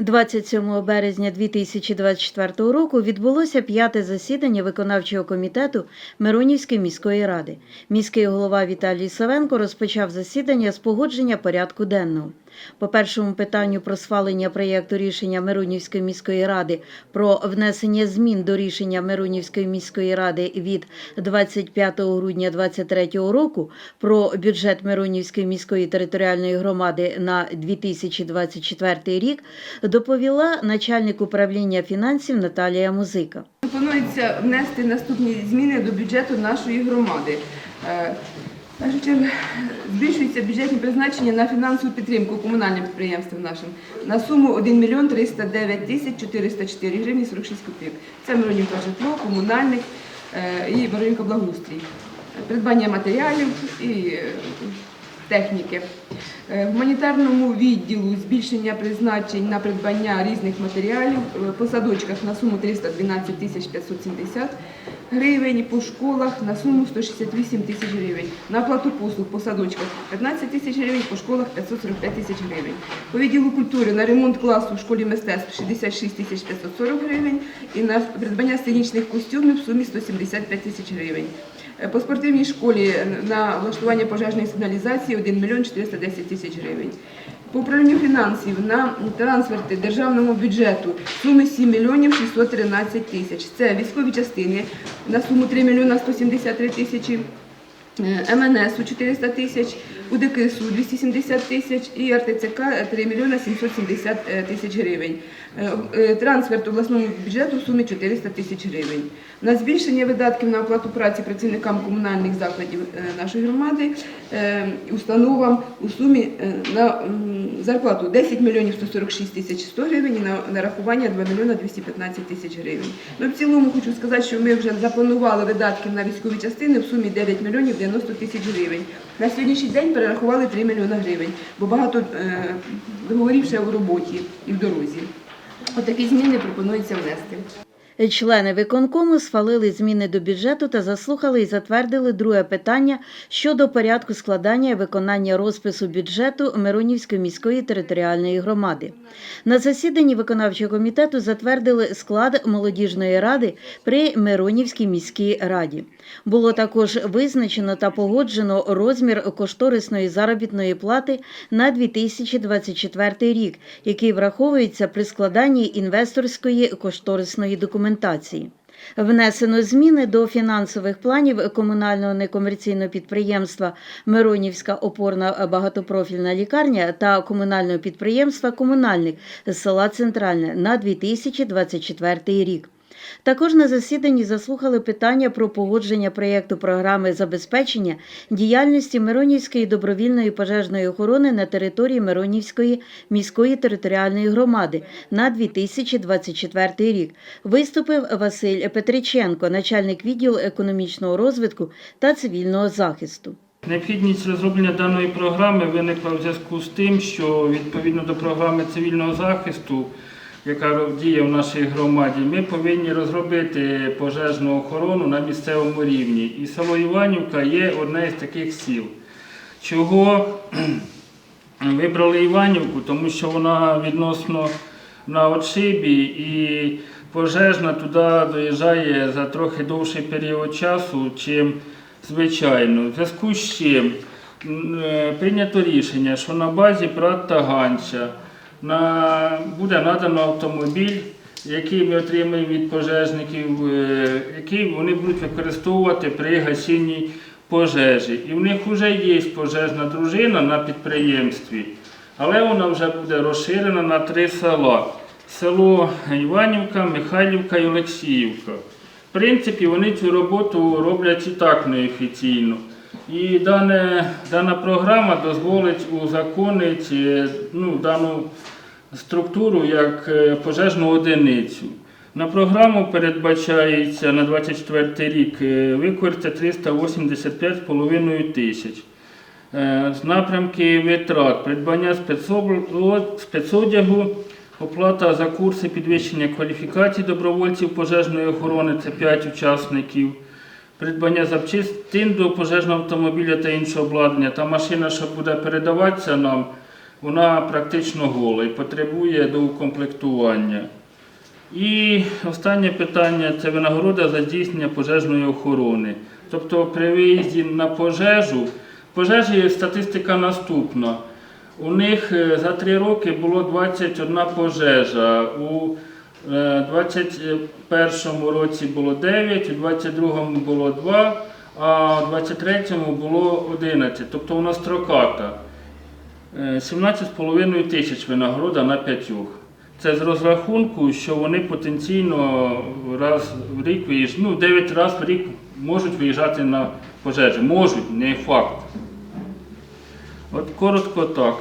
27 березня 2024 року відбулося п'яте засідання виконавчого комітету Миронівської міської ради. Міський голова Віталій Савенко розпочав засідання з погодження порядку денного. По першому питанню про схвалення проєкту рішення Миронівської міської ради про внесення змін до рішення Миронівської міської ради від 25 грудня 2023 року про бюджет Миронівської міської територіальної громади на 2024 рік доповіла начальник управління фінансів Наталія Музика. Пропонується внести наступні зміни до бюджету нашої громади. Збільшується бюджетні призначення на фінансову підтримку комунальним підприємствам нашим на суму 1 мільйон 309 тисяч 404 гривні 46 копійок. Це Миронівка житло, комунальник е, і Миронівка благоустрій. Придбання матеріалів і е, техніки. Е, гуманітарному відділу збільшення призначень на придбання різних матеріалів е, по садочках на суму 312 тисяч 570 гривень, по школах на суму 168 тисяч гривень, на оплату послуг по садочках 15 тисяч гривень, по школах 545 тисяч гривень. По відділу культури на ремонт класу в школі мистецтв 66 тисяч 540 гривень і на придбання сценічних костюмів в сумі 175 тисяч гривень. Е, По спортивній школі на влаштування пожежної сигналізації 1 мільйон 410 тисяч гривень. По управлінню фінансів на трансферти державному бюджету суми 7 мільйонів 613 тисяч. Це військові частини на суму 3 мільйона 173 тисячі. Е, МНСу 400 тисяч, УДКСу 270 тисяч і РТЦК 3 мільйона 770 е, тисяч гривень. Е, е, Трансферт обласному бюджету в сумі 400 тисяч гривень. На збільшення видатків на оплату праці працівникам комунальних закладів нашої громади установам у сумі на зарплату 10 мільйонів 146 тисяч 100 гривень і на нарахування 2 мільйона 215 тисяч гривень. Ну, в цілому хочу сказати, що ми вже запланували видатки на військові частини в сумі 9 мільйонів 90 тисяч гривень. На сьогоднішній день перерахували 3 мільйони гривень, бо багато е, договорів ще у роботі і в дорозі. Отакі зміни пропонується внести. Члени виконкому схвалили зміни до бюджету та заслухали і затвердили друге питання щодо порядку складання і виконання розпису бюджету Миронівської міської територіальної громади. На засіданні виконавчого комітету затвердили склад молодіжної ради при Миронівській міській раді. Було також визначено та погоджено розмір кошторисної заробітної плати на 2024 рік, який враховується при складанні інвесторської кошторисної документації. Внесено зміни до фінансових планів комунального некомерційного підприємства Миронівська опорна багатопрофільна лікарня та комунального підприємства Комунальник з села Центральне на 2024 рік. Також на засіданні заслухали питання про погодження проєкту програми забезпечення діяльності Миронівської добровільної пожежної охорони на території Миронівської міської територіальної громади на 2024 рік. Виступив Василь Петриченко, начальник відділу економічного розвитку та цивільного захисту. Необхідність розроблення даної програми виникла в зв'язку з тим, що відповідно до програми цивільного захисту, яка діє в нашій громаді, ми повинні розробити пожежну охорону на місцевому рівні. І село Іванівка є одне з таких сіл. Чого вибрали Іванівку? Тому що вона відносно на отшибі і пожежна туди доїжджає за трохи довший період часу, чим звичайно. В зв'язку з чим е, прийнято рішення, що на базі ПРАТ та Ганча на, буде надано автомобіль, який ми отримаємо від пожежників, е, який вони будуть використовувати при гасінні пожежі. І в них вже є пожежна дружина на підприємстві, але вона вже буде розширена на три села. Село Іванівка, Михайлівка і Олексіївка. В принципі, вони цю роботу роблять і так неофіційно. І дане, дана програма дозволить узаконити ну, дану структуру як е, пожежну одиницю. На програму передбачається на 24 рік е, використати 385,5 тисяч. Е, з Напрямки витрат, придбання спецодягу, оплата за курси підвищення кваліфікації добровольців пожежної охорони це 5 учасників, придбання запчастин до пожежного автомобіля та іншого обладнання. Та машина, що буде передаватися нам, вона практично гола і потребує доукомплектування. І останнє питання це винагорода за здійснення пожежної охорони. Тобто при виїзді на пожежу, пожежі статистика наступна. У них е, за три роки було 21 пожежа. У е, 21 році було 9, у 22 було 2, а у 23 було 11. Тобто вона строката. Е, 17,5 тисяч винагорода на п'ятьох. Це з розрахунку, що вони потенційно раз в рік виїжджають, ну 9 разів в рік можуть виїжджати на пожежі. Можуть, не факт. От коротко так.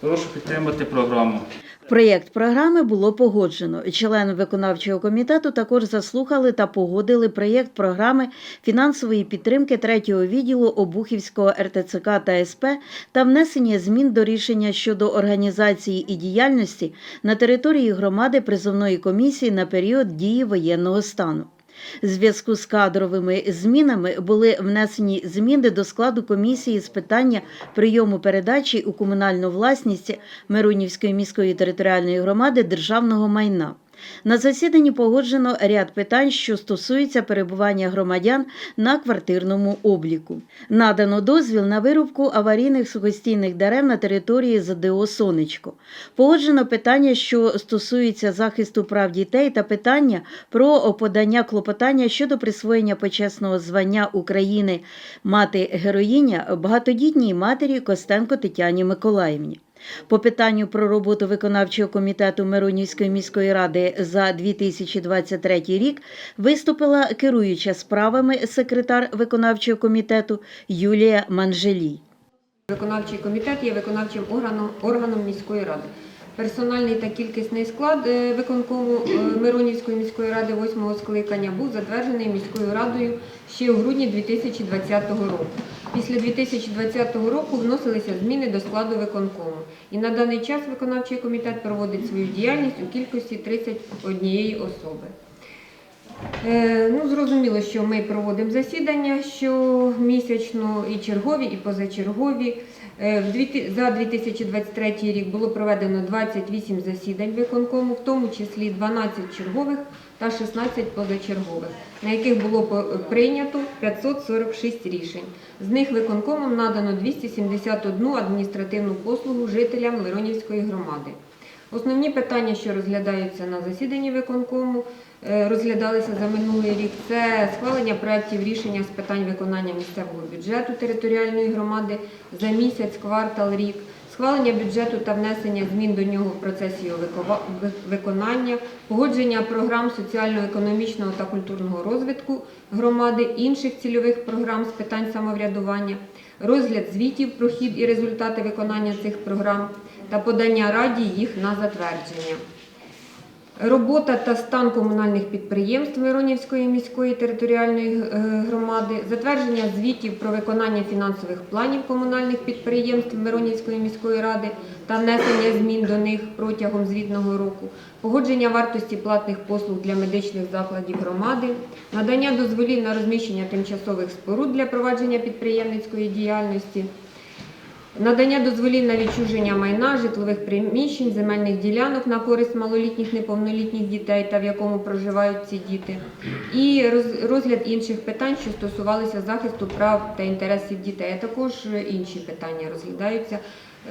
Прошу підтримати програму. Проєкт програми було погоджено. Члени виконавчого комітету також заслухали та погодили проєкт програми фінансової підтримки третього відділу Обухівського РТЦК та СП та внесення змін до рішення щодо організації і діяльності на території громади призовної комісії на період дії воєнного стану. Зв'язку з кадровими змінами були внесені зміни до складу комісії з питання прийому передачі у комунальну власність Миронівської міської територіальної громади державного майна. На засіданні погоджено ряд питань, що стосуються перебування громадян на квартирному обліку. Надано дозвіл на вирубку аварійних сухостійних дерев на території ЗДО Сонечко. Погоджено питання, що стосуються захисту прав дітей, та питання про подання клопотання щодо присвоєння почесного звання України мати героїня багатодітній матері Костенко Тетяні Миколаївні. По питанню про роботу виконавчого комітету Миронівської міської ради за 2023 рік виступила керуюча справами секретар виконавчого комітету Юлія Манжелій. Виконавчий комітет є виконавчим органом, органом міської ради. Персональний та кількісний склад е, виконкому е, Миронівської міської ради 8 скликання був затверджений міською радою ще у грудні 2020 року. Після 2020 року вносилися зміни до складу виконкому. І на даний час виконавчий комітет проводить свою діяльність у кількості 31 особи. Е, Ну, зрозуміло, що ми проводимо засідання щомісячно, і чергові, і позачергові. Е, За 2023 рік було проведено 28 засідань виконкому, в тому числі 12 чергових та 16 позачергових, на яких було прийнято 546 рішень. З них виконкомом надано 271 адміністративну послугу жителям Миронівської громади. Основні питання, що розглядаються на засіданні виконкому, е, розглядалися за минулий рік. Це схвалення проєктів рішення з питань виконання місцевого бюджету територіальної громади за місяць, квартал, рік, схвалення бюджету та внесення змін до нього в процесі його виконання, погодження програм соціально-економічного та культурного розвитку громади, інших цільових програм з питань самоврядування, розгляд звітів про хід і результати виконання цих програм та подання раді їх на затвердження. Робота та стан комунальних підприємств Миронівської міської територіальної е, громади, затвердження звітів про виконання фінансових планів комунальних підприємств Миронівської міської ради та внесення змін до них протягом звітного року, погодження вартості платних послуг для медичних закладів громади, надання дозволів на розміщення тимчасових споруд для провадження підприємницької діяльності. Надання дозволів на відчуження майна, житлових приміщень, земельних ділянок на користь малолітніх неповнолітніх дітей та в якому проживають ці діти, і розгляд інших питань, що стосувалися захисту прав та інтересів дітей. А також інші питання розглядаються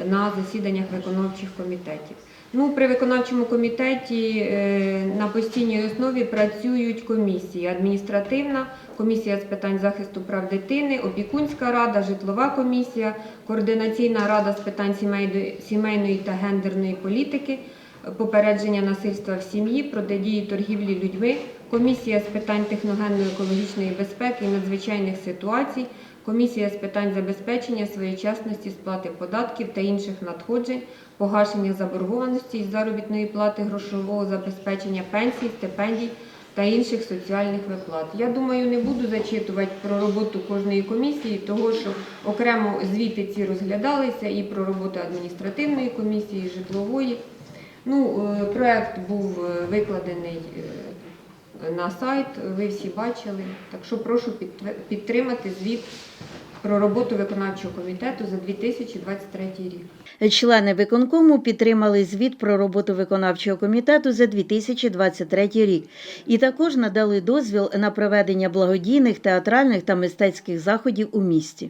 на засіданнях виконавчих комітетів. Ну, при виконавчому комітеті е, на постійній основі працюють комісії: адміністративна, комісія з питань захисту прав дитини, опікунська рада, житлова комісія, координаційна рада з питань сімейної, та гендерної політики, попередження насильства в сім'ї, протидії торгівлі людьми, комісія з питань техногенно-екологічної безпеки і надзвичайних ситуацій, комісія з питань забезпечення своєчасності сплати податків та інших надходжень, погашення заборгованості із заробітної плати, грошового забезпечення пенсій, стипендій та інших соціальних виплат. Я думаю, не буду зачитувати про роботу кожної комісії, того що окремо звіти ці розглядалися і про роботу адміністративної комісії, житлової. Ну, е, проект був е, викладений е, на сайт, ви всі бачили. Так що прошу підтримати звіт про роботу виконавчого комітету за 2023 рік. Члени виконкому підтримали звіт про роботу виконавчого комітету за 2023 рік і також надали дозвіл на проведення благодійних театральних та мистецьких заходів у місті.